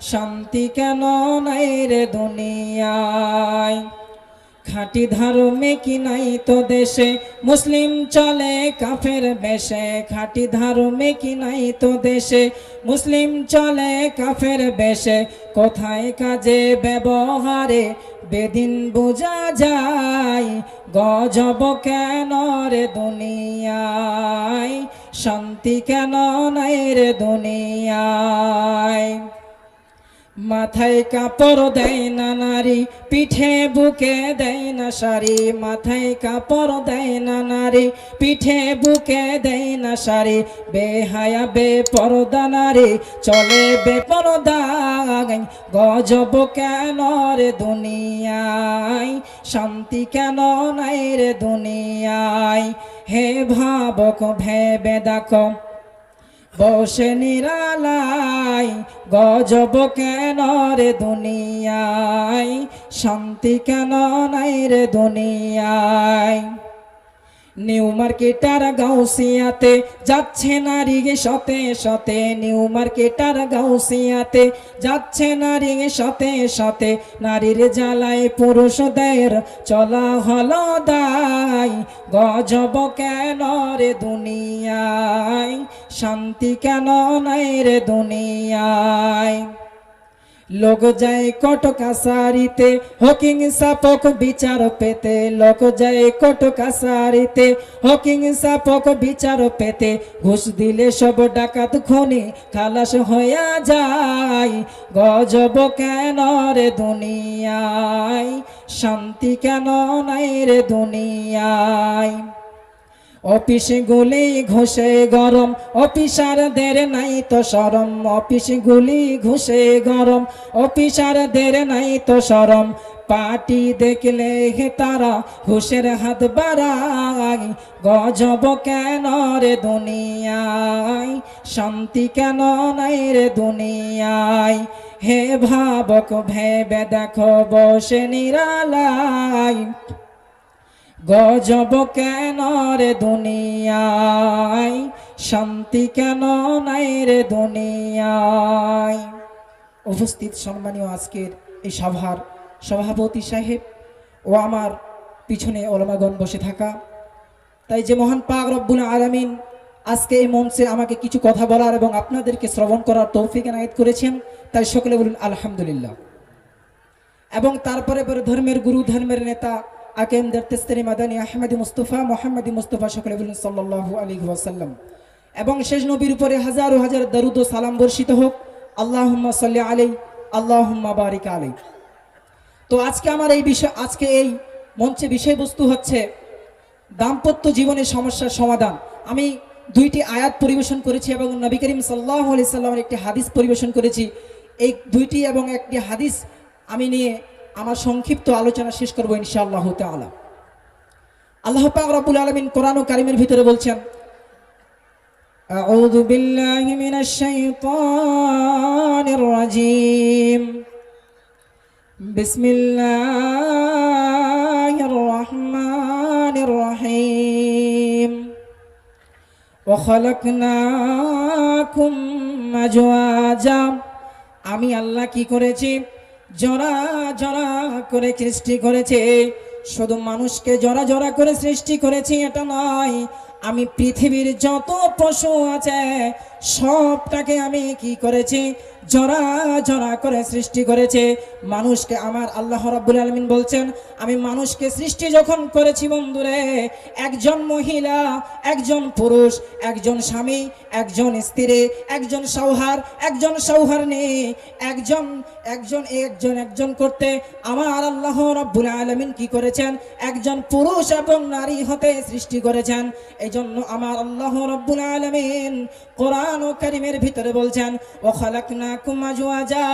শান্তি কেন নাই রে দুনিয়ায়? খাঁটি ধর্মে কি নাই তো দেশে? মুসলিম চলে কাফের বেশে। খাঁটি ধর্মে কি নাই তো দেশে? মুসলিম চলে কাফের বেশে। কোথায় কাজে ব্যবহারে বেদিন বোঝা যায়? গজব কেন রে দুনিয়ায়? শান্তি কেন নাই রে দুনিয়ায়? মাথায় কাপড় দেয় না নারী, পিঠে বুকে দেয় না শাড়ি। মাথায় কাপড় দেয় না নারী, পিঠে বুকে দেয় না শাড়ি। বেহায়া বে পরদা নারী, চলে বে পরদা গজব কেন রে দুনিয়ায়? শান্তি কেন নাই রে দুনিয়ায়? হে ভাবক, ভেবে দেখো। বসে নিরালাই, গজব কেন রে দুনিয়ায়? শান্তি কেন নাই রে দুনিয়ায়? নিউ মার্কেটার গাউসিয়াতে যাচ্ছে নারী সতে শতে নিউ মার্কেটার গাউসিয়াতে যাচ্ছে নারী সতে শতে নারীর জ্বালায় পুরুষদের চলা হলো দায়। গজব কেন রে দুনিয়ায়? শান্তি কেন নাই রে দুনিয়ায়? লোক যায় কট কাসারিতে হকিং সাপক বিচার পেতে। লোক যায় কট কাসারিতে হকিং সাপক বিচার পেতে। ঘুষ দিলে সব ডাকাত খনি খালাস হইয়া যায়। গজব কেন রে দুনিয়ায়? শান্তি কেন নাই রে দুনিয়ায়? অফিস গুলি ঘুষে গরম, অফিসারদের নাই তো সরম। অফিস গুলি ঘুষে গরম, অফিসারদের নাই তো সরম। পার্টি দেখলে হে তারা ঘুষের হাত বাড়াই গজব কেন রে দুনিয়ায়? শান্তি কেন নাই রে দুনিয়ায়? হে ভাবক, ভেবে দেখো বসে নিরালাই গজব কেন রে দুনিয়ায়? শান্তি কেন নাই রে দুনিয়ায়? উপস্থিত সম্মানীয় আজকের এই সভার সভাপতি সাহেব ও আমার পিছনে ওলামাগণ বসে থাকা। তাই যে মহান পাক রব্বুল আলামিন আজকে এই মঞ্চে আমাকে কিছু কথা বলার এবং আপনাদেরকে শ্রবণ করার তৌফিক এনায়েত করেছেন, তাই সকলে বলুন আলহামদুলিল্লাহ। এবং তারপরে পরে ধর্মের গুরু, ধর্মের নেতা আকেম দেরতেস্তারি মাদানী আহমেদ মুস্তফা, মোহাম্মদী মুস্তফা সকলে বলুন সাল্লাল্লাহু আলাইহি ওয়াসাল্লাম। এবং শেষ নবীর উপরে হাজারো হাজার দরুদ ও সালাম বর্ষিত হোক। আল্লাহুম্মা সাল্লি আলাই আল্লাহুম্মা বারিক আলাই তো আজকে আমার এই বিষয়, আজকে এই মঞ্চে বিষয়বস্তু হচ্ছে দাম্পত্য জীবনের সমস্যার সমাধান। আমি দুইটি আয়াত পরিবেশন করেছি এবং নবী করিম সাল্লাহ আলি সাল্লামের একটি হাদিস পরিবেশন করেছি। এই দুইটি এবং একটি হাদিস আমি নিয়ে আমার সংক্ষিপ্ত আলোচনা শেষ করবো ইনশাআল্লাহ তাআলা আল্লাহ পাক রব্বুল আলামিন কোরআন ও কারিমের ভিতরে বলছেন أعوذ بالله من الشيطان الرجيم بسم الله الرحمن الرحيم وخلقناكم أزواجا আমি আল্লাহ কি করেছি জরা জরা করে সৃষ্টি করেছে। শুধু মানুষকে জরা জরা করে সৃষ্টি করেছি, এটা নয়। আমি পৃথিবীর যত পশু আছে সবটাকে আমি কি করেছি? জরা জরা করে সৃষ্টি করেছে। মানুষকে আমার আল্লাহ রাব্বুল আলমিন বলছেন, আমি মানুষকে সৃষ্টি যখন করেছি বন্ধুরে, একজন মহিলা, একজন পুরুষ, একজন স্বামী, একজন স্ত্রী, একজন সৌহার একজন সৌহার নেই একজন একজন একজন একজন করতে আমার আল্লাহ রব্বুল আলমিন কি করেছেন? একজন পুরুষ এবং নারী হতে সৃষ্টি করেছেন। এই আমার আল্লাহ রব্বুল আলমিন কোরআন ও কারিমের ভিতরে বলছেন, ও খালাক না খালাকনা কুমাজুয়াজা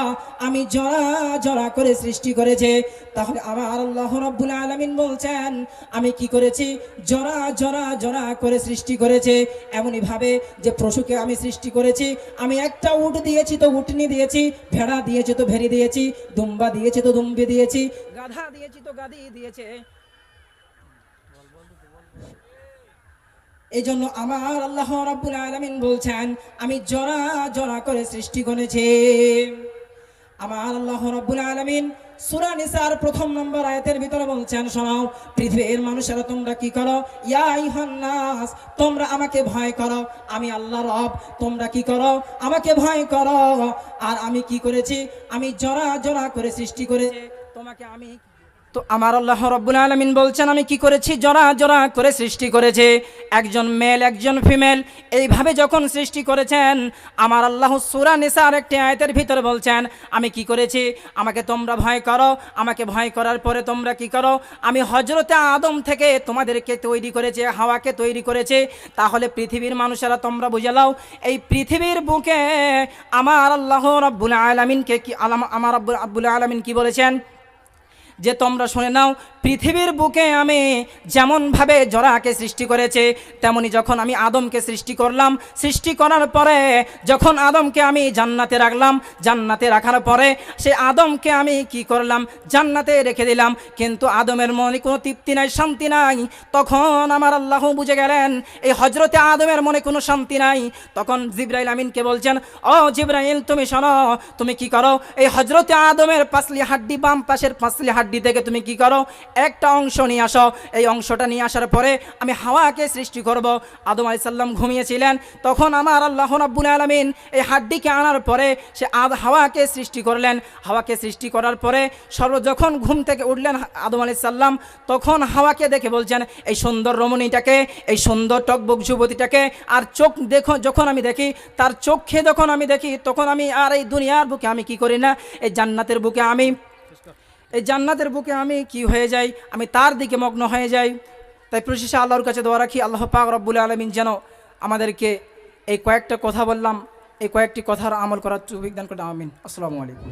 আমি জরা জরা করে সৃষ্টি করেছে। তাহলে আমার আল্লাহ রব্বুল আলমিন বলছেন, আমি কি করেছি? জরা জরা জরা করে সৃষ্টি করেছে। এমনই ভাবে যে পশুকে আমি সৃষ্টি করেছি, আমি একটা উট দিয়েছি তো উটনি দিয়েছি, ভেড়া দিয়েছি তো ভেড়ি দিয়েছি, দুম্বা দিয়েছি তো দুম্বি দিয়েছি, গাধা দিয়েছি তো গাদি দিয়েছে। এই জন্য আমার আল্লাহ রাব্বুল আলামিন বলছেন, আমি জরা জরা করে সৃষ্টি করেছি। আমার আল্লাহ রাব্বুল আলামিন সূরা নিসার প্রথম নম্বর আয়াতের ভিতরে বলছেন, শোনাও, পৃথিবীর মানুষেরা তোমরা কি করো? ইয়া আইহান নাস তোমরা আমাকে ভয় করো। আমি আল্লাহ রব, তোমরা কি করো? আমাকে ভয় করো। আর আমি কি করেছি? আমি জরা জরা করে সৃষ্টি করেছি। তোমাকে আমি তো আমার আল্লাহ রব্বুল আলমিন বলছেন, আমি কি করেছি? জরা জরা করে সৃষ্টি করেছে। একজন মেল একজন ফিমেল এইভাবে যখন সৃষ্টি করেছেন, আমার আল্লাহ সুরা নিসার একটি আয়তের ভিতরে বলছেন, আমি কি করেছি? আমাকে তোমরা ভয় করো। আমাকে ভয় করার পরে তোমরা কি করো? আমি হজরতে আদম থেকে তোমাদেরকে তৈরি করেছে, হাওয়াকে তৈরি করেছে। তাহলে পৃথিবীর মানুষেরা তোমরা বুঝে লাও এই পৃথিবীর বুকে আমার আল্লাহ রব্বুল আলমিনকে কি আমার আব্বুল আব্বুল আলমিন কি বলেছেন? যে তোমরা শুনে নাও, পৃথিবীর বুকে আমি যেমনভাবে জরাকে সৃষ্টি করেছে, তেমনি যখন আমি আদমকে সৃষ্টি করলাম, সৃষ্টি করার পরে যখন আদমকে আমি জান্নাতে রাখলাম, জান্নাতে রাখার পরে সে আদমকে আমি কি করলাম? জান্নাতে রেখে দিলাম। কিন্তু আদমের মনে কোনো তৃপ্তি নাই, শান্তি নাই। তখন আমার আল্লাহ বুঝে গেলেন, এই হজরতে আদমের মনে কোনো শান্তি নাই। তখন জিব্রাইল আমিনকে বলছেন, ও জিব্রাইল, তুমি শোনো, তুমি কি করো? এই হজরতে আদমের পাঁচলি হাড্ডি বাম পাশের পাঁচলি হাড্ডি থেকে তুমি কি করো? একটা অংশ নিয়ে আসো। এই অংশটা নিয়ে আসার পরে আমি হাওয়াকে সৃষ্টি করব। আদম আলাইসাল্লাম ঘুমিয়েছিলেন। তখন আমার আল্লাহ রাব্বুল আলমিন এই হাড্ডিকে আনার পরে সে আদ হাওয়াকে সৃষ্টি করলেন। হাওয়াকে সৃষ্টি করার পরে সর্ব যখন ঘুম থেকে উঠলেন আদম আলাইসাল্লাম তখন হাওয়াকে দেখে বলছেন, এই সুন্দর রমণীটাকে, এই সুন্দর টকবক যুবতীটাকে, আর চোখ দেখো, যখন আমি দেখি, তার চোখে যখন আমি দেখি, তখন আমি আর এই দুনিয়ার বুকে আমি কি করি না? এই জান্নাতের বুকে আমি এই জান্নাতের বুকে আমি কি হয়ে যাই? আমি তার দিকে মগ্ন হয়ে যাই। তাই প্রশিসা আল্লাহর কাছে দোয়া রাখি, আল্লাহ পাক রব্বুল আলমিন যেন আমাদেরকে এই কয়েকটা কথা বললাম, এই কয়েকটি কথার আমল করার চুবিজ্ঞান করে আমিন। আসসালামু আলাইকুম।